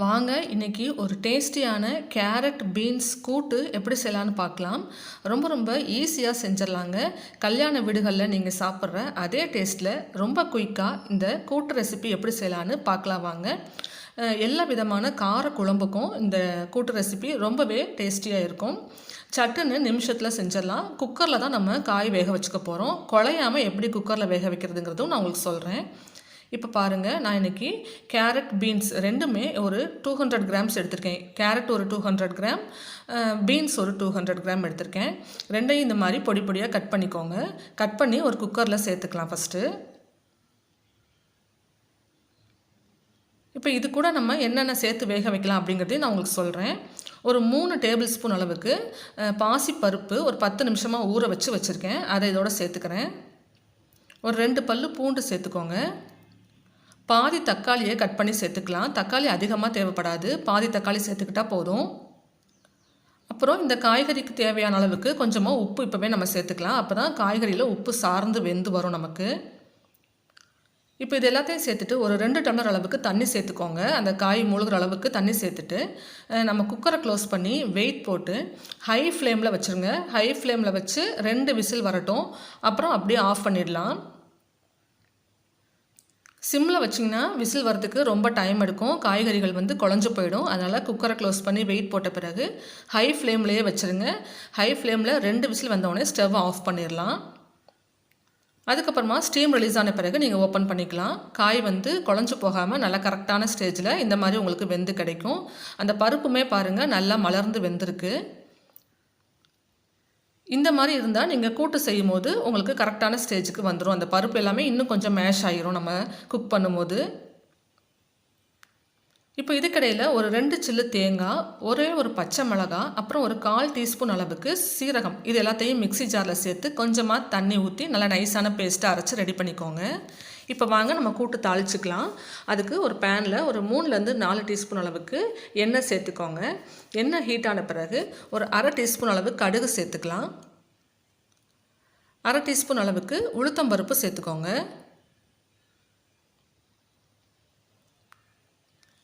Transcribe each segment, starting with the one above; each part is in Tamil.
வாங்க இன்னைக்கு ஒரு டேஸ்டியான கேரட் பீன்ஸ் கூட்டு எப்படி செய்யலான்னு பார்க்கலாம். ரொம்ப ரொம்ப ஈஸியாக செஞ்சிடலாங்க. கல்யாண வீடுகளில் நீங்கள் சாப்பிட்ற அதே டேஸ்ட்டில் ரொம்ப குயிக்காக இந்த கூட்டு ரெசிபி எப்படி செய்யலான்னு பார்க்கலாம் வாங்க. எல்லா விதமான கார குழம்புக்கும் இந்த கூட்டு ரெசிபி ரொம்பவே டேஸ்டியாக இருக்கும். சட்டுன்னு நிமிஷத்தில் செஞ்சிடலாம். குக்கரில் தான் நம்ம காய் வேக வச்சுக்க போகிறோம் குழையாமல் எப்படி குக்கரில் வேக வைக்கிறதுங்கிறதும் நான் உங்களுக்கு சொல்கிறேன் இப்போ பாருங்கள் நான் இன்றைக்கி கேரட் பீன்ஸ் ரெண்டுமே ஒரு டூ ஹண்ட்ரட் கிராம்ஸ் எடுத்திருக்கேன். கேரட் ஒரு டூ ஹண்ட்ரட் கிராம் பீன்ஸ் ஒரு டூ ஹண்ட்ரட் கிராம் எடுத்திருக்கேன். ரெண்டையும் இந்த மாதிரி பொடி பொடியாக கட் பண்ணிக்கோங்க. கட் பண்ணி ஒரு குக்கரில் சேர்த்துக்கலாம் ஃபஸ்ட்டு இப்போ இது கூட நம்ம என்னென்ன சேர்த்து வேக வைக்கலாம் அப்படிங்கிறதையும் நான் உங்களுக்கு சொல்கிறேன் ஒரு மூணு டேபிள் ஸ்பூன் அளவுக்கு பாசிப்பருப்பு ஒரு பத்து நிமிஷமாக ஊற வச்சு வச்சுருக்கேன். அதை இதோட சேர்த்துக்கிறேன். ஒரு ரெண்டு பல்லு பூண்டு சேர்த்துக்கோங்க. பாதி தக்காளியை கட் பண்ணி சேர்த்துக்கலாம். தக்காளி அதிகமாக தேவைப்படாது. பாதி தக்காளி சேர்த்துக்கிட்டா போதும். அப்புறம் இந்த காய்கறிக்கு தேவையான அளவுக்கு கொஞ்சமாக உப்பு இப்போவே நம்ம சேர்த்துக்கலாம். அப்போ தான் காய்கறியில் உப்பு சார்ந்து வெந்து வரும் நமக்கு. இப்போ இது எல்லாத்தையும் சேர்த்துட்டு ஒரு ரெண்டு டம்ளர் அளவுக்கு தண்ணி சேர்த்துக்கோங்க. அந்த காய் முழுகிற அளவுக்கு தண்ணி சேர்த்துட்டு நம்ம குக்கரை க்ளோஸ் பண்ணி வெயிட் போட்டு ஹை ஃப்ளேமில் வச்சுருங்க. ஹை ஃப்ளேமில் வச்சு ரெண்டு விசில் வரட்டும். அப்புறம் அப்படியே ஆஃப் பண்ணிடலாம். சிம்மில் வச்சிங்கன்னா விசில் வரதுக்கு ரொம்ப டைம் எடுக்கும். காய்கறிகள் வந்து குழஞ்சு போயிடும். அதனால் குக்கரை க்ளோஸ் பண்ணி வெயிட் போட்ட பிறகு ஹை ஃப்ளேம்லேயே வச்சுருங்க. ஹை ஃப்ளேமில் ரெண்டு விசில் வந்தவொடனே ஸ்டவ் ஆஃப் பண்ணிடலாம் அதுக்கப்புறமா ஸ்டீம் ரிலீஸ் ஆன பிறகு நீங்கள் ஓப்பன் பண்ணிக்கலாம். காய் வந்து குழஞ்சு போகாமல் நல்லா கரெக்டான ஸ்டேஜில் இந்த மாதிரி உங்களுக்கு வெந்து கிடைக்கும். அந்த பருப்புமே பாருங்கள் நல்லா மலர்ந்து வெந்திருக்கு. இந்த மாதிரி இருந்தால் நீங்கள் கூட்டு செய்யும் போது உங்களுக்கு கரெக்டான ஸ்டேஜுக்கு வந்துடும் அந்த பருப்பு எல்லாமே இன்னும் கொஞ்சம் மேஷ் ஆகிரும் நம்ம குக் பண்ணும்போது. இப்போ இதுக்கடையில் ஒரு ரெண்டு சில்லு தேங்காய் ஒரே ஒரு பச்சை மிளகாய் அப்புறம் ஒரு கால் டீஸ்பூன் அளவுக்கு சீரகம். இது எல்லாத்தையும் மிக்ஸி ஜாரில் சேர்த்து கொஞ்சமாக தண்ணி ஊற்றி நல்லா நைஸான பேஸ்ட்டாக அரைச்சி ரெடி பண்ணிக்கோங்க. இப்போ வாங்க நம்ம கூட்டு தாளிச்சுக்கலாம். அதுக்கு ஒரு பேனில் ஒரு மூணுலேருந்து நாலு டீஸ்பூன் அளவுக்கு எண்ணெய் சேர்த்துக்கோங்க. எண்ணெய் ஹீட் ஆன பிறகு ஒரு அரை டீஸ்பூன் அளவு கடுகு சேர்த்துக்கலாம். அரை டீஸ்பூன் அளவுக்கு உளுத்தம்பருப்பு சேர்த்துக்கோங்க.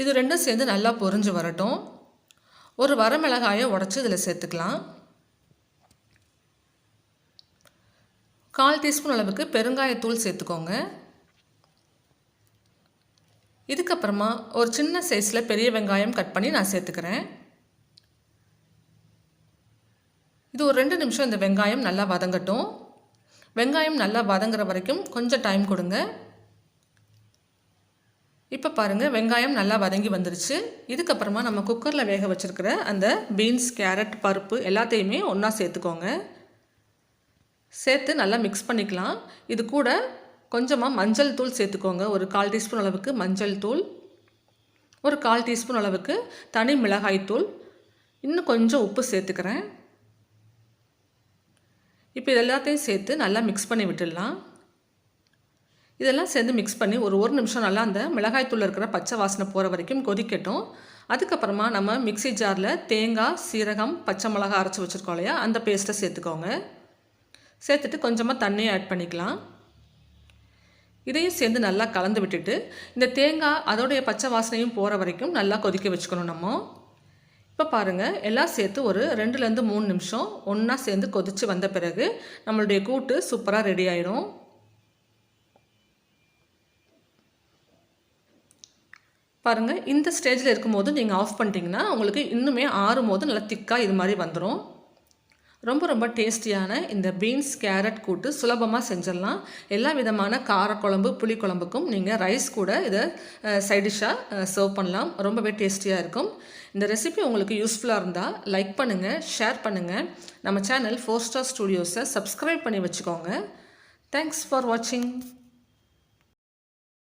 இது ரெண்டும் சேர்ந்து நல்லா பொரிஞ்சு வரட்டும். ஒரு வரமிளகாயை உடச்சி இதில் சேர்த்துக்கலாம். கால் டீஸ்பூன் அளவுக்கு பெருங்காயத்தூள் சேர்த்துக்கோங்க. இதுக்கப்புறமா ஒரு சின்ன சைஸில் பெரிய வெங்காயம் கட் பண்ணி நான் சேர்த்துக்கிறேன். இது ஒரு ரெண்டு நிமிஷம் இந்த வெங்காயம் நல்லா வதங்கட்டும். வெங்காயம் நல்லா வதங்குற வரைக்கும் கொஞ்சம் டைம் கொடுங்க. இப்போ பாருங்கள் வெங்காயம் நல்லா வதங்கி வந்துருச்சு. இதுக்கப்புறமா நம்ம குக்கரில் வேக வச்சுருக்கிற அந்த பீன்ஸ் கேரட் பருப்பு எல்லாத்தையுமே ஒன்றா சேர்த்துக்கோங்க. சேர்த்து நல்லா மிக்ஸ் பண்ணிக்கலாம். இது கூட கொஞ்சமாக மஞ்சள் தூள் சேர்த்துக்கோங்க. ஒரு கால் டீஸ்பூன் அளவுக்கு மஞ்சள் தூள். ஒரு கால் டீஸ்பூன் அளவுக்கு தனி மிளகாய் தூள். இன்னும் கொஞ்சம் உப்பு சேர்த்துக்கிறேன். இப்போ இது எல்லாத்தையும் சேர்த்து நல்லா மிக்ஸ் பண்ணி விட்டுடலாம். இதெல்லாம் சேர்ந்து மிக்ஸ் பண்ணி ஒரு ஒரு நிமிஷம் நல்லா அந்த மிளகாய்த்தூள் இருக்கிற பச்சை வாசனை போகிற வரைக்கும் கொதிக்கட்டும். அதுக்கப்புறமா நம்ம மிக்ஸி ஜாரில் தேங்காய் சீரகம் பச்சை மிளகாய் அரைச்சி வச்சுருக்கோம் இல்லையா? அந்த பேஸ்ட்டை சேர்த்துக்கோங்க. சேர்த்துட்டு கொஞ்சமாக தண்ணியை ஆட் பண்ணிக்கலாம். இதையும் சேர்ந்து நல்லா கலந்து விட்டுட்டு இந்த தேங்காய் அதோடைய பச்சை வாசனையும் போகிற வரைக்கும் நல்லா கொதிக்க வச்சுக்கணும் நம்ம. இப்போ பாருங்கள் எல்லாம் சேர்த்து ஒரு ரெண்டுலேருந்து மூணு நிமிஷம் ஒன்றா சேர்ந்து கொதித்து வந்த பிறகு நம்மளுடைய கூட்டு சூப்பராக ரெடி ஆகிடும் பாருங்கள் இந்த ஸ்டேஜில் இருக்கும்போது நீங்கள் ஆஃப் பண்ணிட்டீங்கன்னா உங்களுக்கு இன்னுமே ஆறும் போது நல்லா திக்காக இது மாதிரி வந்துடும் ரொம்ப ரொம்ப டேஸ்டியான இந்த பீன்ஸ் கேரட் கூட்டு சுலபமாக செஞ்சிடலாம். எல்லா விதமான காரக்குழம்பு புளிக்குழம்புக்கும் நீங்கள் ரைஸ் கூட இதை சைடிஷாக சர்வ் பண்ணலாம். ரொம்பவே டேஸ்டியாக இருக்கும். இந்த ரெசிபி உங்களுக்கு யூஸ்ஃபுல்லாக இருந்தால் லைக் பண்ணுங்கள் ஷேர் பண்ணுங்கள் நம்ம சேனல் ஃபோர் ஸ்டார் ஸ்டூடியோஸை சப்ஸ்கிரைப் பண்ணி வச்சுக்கோங்க. தேங்க்ஸ் ஃபார் வாட்சிங்